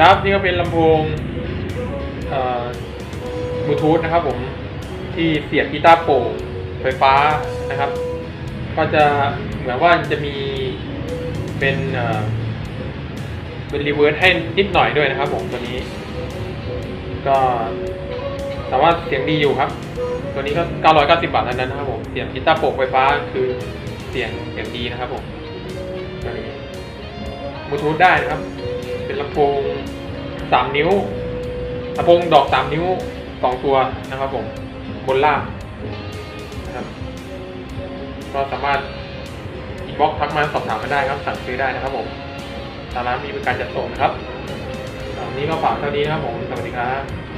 ครับนี่ก็เป็นลำโพงบลูทูธนะครับผมที่เสียบกีตาร์โปร่งไฟฟ้านะครับ ก็จะเหมือนว่าจะมีเป็นเอ่อเป็นรีเวิร์สให้นิดหน่อยด้วยนะครับผมตัวนี้ ก็แต่ว่าเสียงดีอยู่ครับ ตัวนี้ก็ 990 บาทเท่านั้นนะครับผมเสียงกีตาร์โปร่งไฟฟ้าคือเสียงเสียงดีนะครับผมตัวนี้บลูทูธได้นะครับ เป็นลำโพง สามนิ้วลำโพงดอกสามนิ้วสองตัวนะครับผมบนล่างนะครับก็สามารถอินบ็อกทักมาสอบถามมาได้ครับสั่งซื้อได้นะครับผมตางร้านมีบริการจัดส่งนะครับวันนี้ก็ฝากเท่านี้นะครับผมสวัสดีครับ